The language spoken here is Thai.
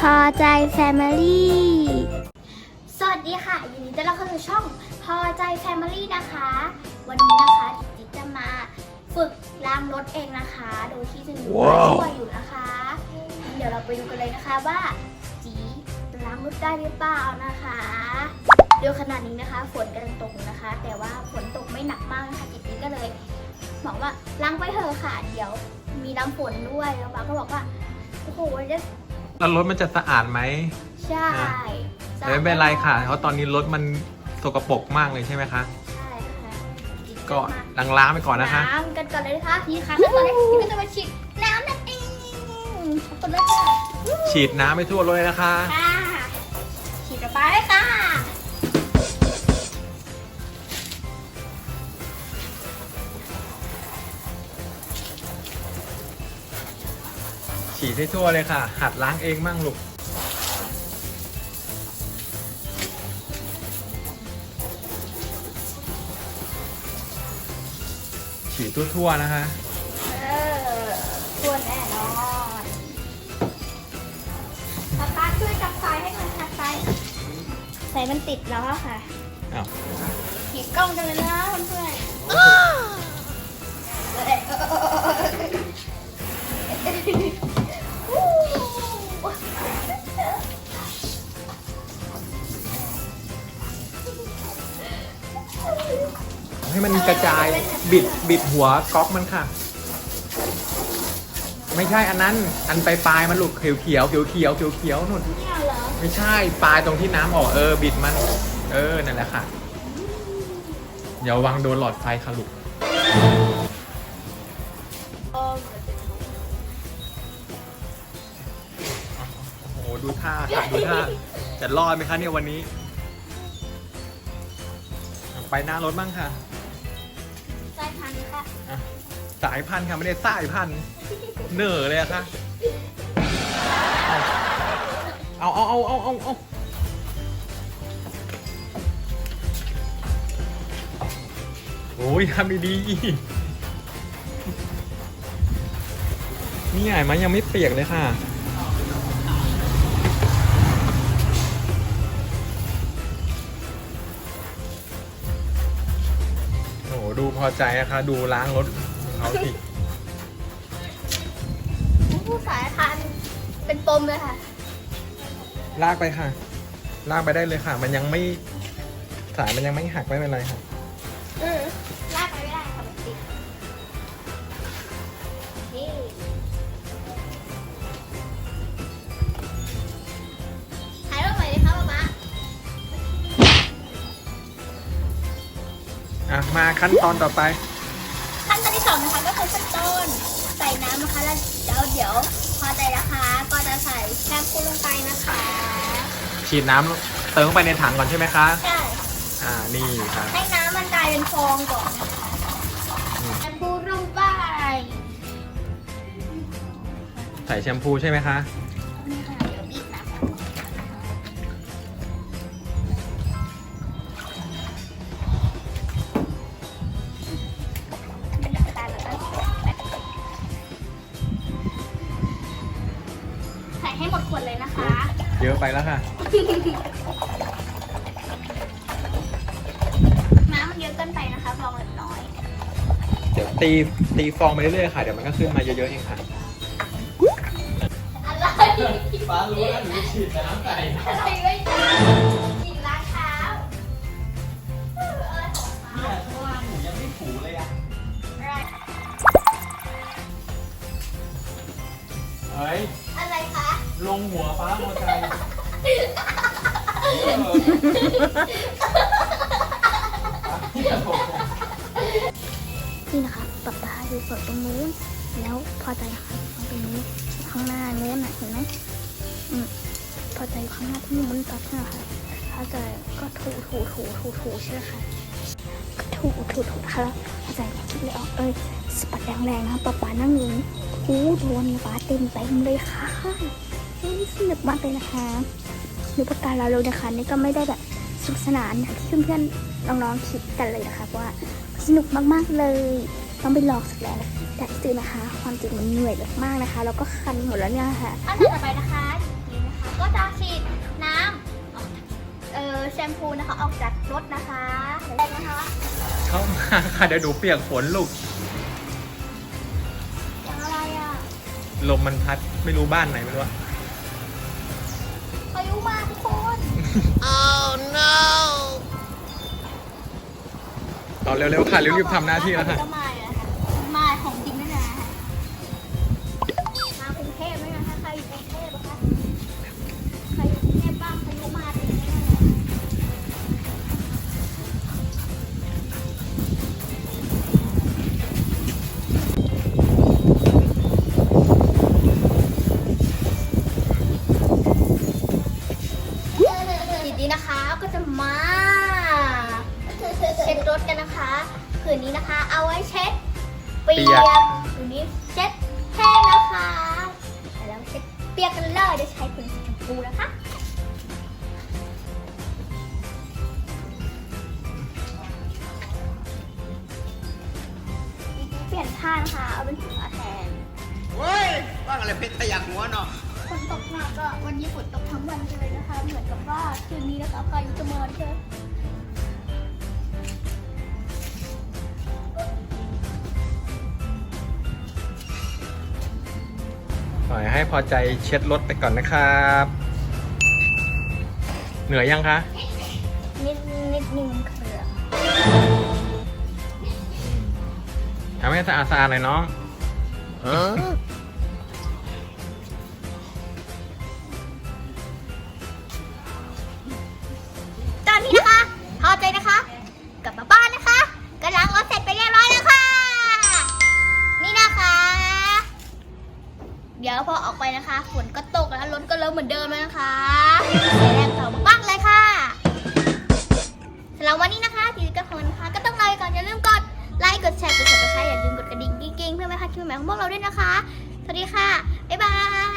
พอใจแฟมิลี่สวัสดีค่ะยินดีต้อนรับเข้าสู่ช่องพอใจแฟมิลี่นะคะ วันนี้นะคะจิจะมาฝึกล้างรถเองนะคะ โดยที่จะมีผู้ช่วยอยู่นะคะ เดี๋ยวเราไปดูกันเลยนะคะว่าจีล้างรถได้หรือเปล่านะคะเดี๋ยวขนาดนี้นะคะ ฝนกำลังตกนะคะ แต่ว่าฝนตกไม่หนักมากนะคะจิ๊กก็เลยบอกว่าล้างไปเถอะค่ะ เดี๋ยวมีน้ำฝนด้วยแล้วป้าก็บอกว่าโอ้โหจะ แล้วรถมันจะสะอาดไหม ใช่แต่ไม่เป็นไรค่ะ เพราะตอนนี้รถมันสกปรกมากเลยใช่ไหมคะ ใช่ค่ะก็ล้างๆไปก่อนนะคะน้ำกันก่อนเลยนะคะนี่ค่ะขั้นตอนแรกที่ก็จะมาฉีดน้ำนั่นเองขอบคุณเลยค่ะฉีดน้ำไปทั่วรถเลยนะคะ ค่ะ ฉีดระบายเลยค่ะ ฉีดให้ทั่วเลยค่ะ หัดล้างเองมั่งลูกฉีดทั่วๆนะคะ เออควรแน่นอนป้าป้าช่วยจับไฟให้หน่อยค่ะไฟไฟมันติดแล้วอะค่ะอ้าวขีดกล้องจังเลยนะ ให้มันกระจาย บิดบิดหัวก๊อกมันค่ะ ไม่ใช่อันนั้น อันปลายๆมันหลูกเขียวเขียวเขียวเขียวเขียวเขียวนู่น นี่เหรอไม่ใช่ปลายตรงที่น้ำออกเออ บิดมัน เออนั่นแหละค่ะอย่าวางโดนหลอดไฟค่ะลูกโอ้โหดูท่าค่ะดูท่าจะรอดไหมคะเนี่ยวันนี้ ไปหน้ารถบ้างค่ะ สายพันธุ์ค่ะไม่ได้สายพันธุ์เหน่อเลยอะค่ะเอาเอาเอาเอาเอาเอาโอ้ยทำดีๆนี่ไงมันยังไม่เปียกเลยค่ะโอ้โหดูพอใจนะคะ ดูล้างรถ ของเขาสิผู้สายพันธุ์เป็นปมเลยค่ะ ลากไปค่ะ ลากไปได้เลยค่ะ มันยังไม่สายมันยังไม่หักไม่เป็นไรค่ะอืมลากไปไม่ได้ค่ะมันติดนี่ถ่ายรูปหน่อยดิคะป๊าป๊าอะ มาขั้นตอนต่อไป ขั้นตอนใส่น้ำนะคะแล้วเดี๋ยวเดี๋ยวพอใจนะคะ ก็จะใส่แชมพูลงไปนะคะ ฉีดน้ำเติมเข้าไปในถังก่อนใช่ไหมคะ ใช่ อ่า นี่ค่ะให้น้ำมันกลายเป็นฟองก่อนนะคะอืมแชมพูลงไป ใส่แชมพูใช่ไหมคะ ยอะไปแล้วค่ะ น้ำมันเยอะเกินไปนะคะฟองเล็กน้อย เดี๋ยวตีตีฟองไปเรื่อยๆค่ะ เดี๋ยวมันก็ขึ้นมาเยอะๆเองค่ะ อะไร ฟ้ารู้แล้วหนูฉีดน้ำใส่ อะไรไม่ใช่ นี่นะคะป๊าป๊าดูฝนตรงนู้น แล้วพอใจนะคะตรงนี้ข้างหน้าเนื้อน่ะเห็นไหมอืมพอใจข้างหน้าที่มุนตัดนะคะพอใจก็ถูถูถูถูถูใช่ไหมคะก็ถูถูถูนะคะแล้วพอใจก็คิดเลยออกเอ้ยสปัดแรงๆนะคะป๊าป๊านั่งอยู่นี่โอ้โดนป๊าเต็มเต็มเลยค่ะนี่สนุกมากเลยนะคะ ดูประการเราเลยนะคะนี่ก็ไม่ได้แบบสนุกสนานอย่างที่เพื่อนๆน้องๆคิดกันเลยนะคะเพราะว่าสนุกมากๆเลยต้องไปลองสักแล้วแต่ที่จริงนะคะ ความจริงมันเหนื่อยมากๆนะคะ แล้วก็คันหมดแล้วเนี่ยค่ะขั้นตอนต่อไปนะคะนี่นะคะก็จะฉีดน้ำออกเออแชมพูนะคะออกจากรถนะคะเห็นไหมคะเข้ามาค่ะเดี๋ยวหนูเปียกฝนลูกอย่างอะไรอะลมมันพัดไม่รู้บ้านไหนไม่รู้อะ พายุมาทุกคนตอนเร็วๆค่ะรีบๆทำหน้าที่แล้วค่ะก็มาแล้วค่ะมา กันนะคะผืนนี้นะคะ เอาไว้เช็ดเปียเปียก กผืนนี้เช็ดแห้งนะคะแล้วเช็ดเปียกกันเลยโดยใช้ผืนสีชมพูนะคะเปลี่ยนท่านะคะเอาเป็นผืนแทน เว้ยว่างอะไรเพชรขยักหัวเนาะฝนตกหนักก็วันนี้ฝนตกทั้งวันเลยนะคะ เหมือนกับว่าคืนนี้นะคะพายุจะมาเถอะ ปล่อยให้พอใจเช็ดรถไปก่อนนะครับ เหนื่อยยังคะ นิดนิดนึงเครือทำให้สะอาดสะอาดหน่อยน้อง มเหมือนเดิมแล้วนะคะแรงเก่ามากๆเลยค่ะสำหรับวันนี้นะคะทีวีกับคนนะคะก็ต้องลาไปก่อนอย่าลืมกดไลค์กดแชร์กด subscribe อย่าลืมกดกระดิ่งกิ๊งๆเพื่อไม่พลาดคลิปใหม่ของพวกเราด้วยนะคะ สวัสดีค่ะ บ๊ายบาย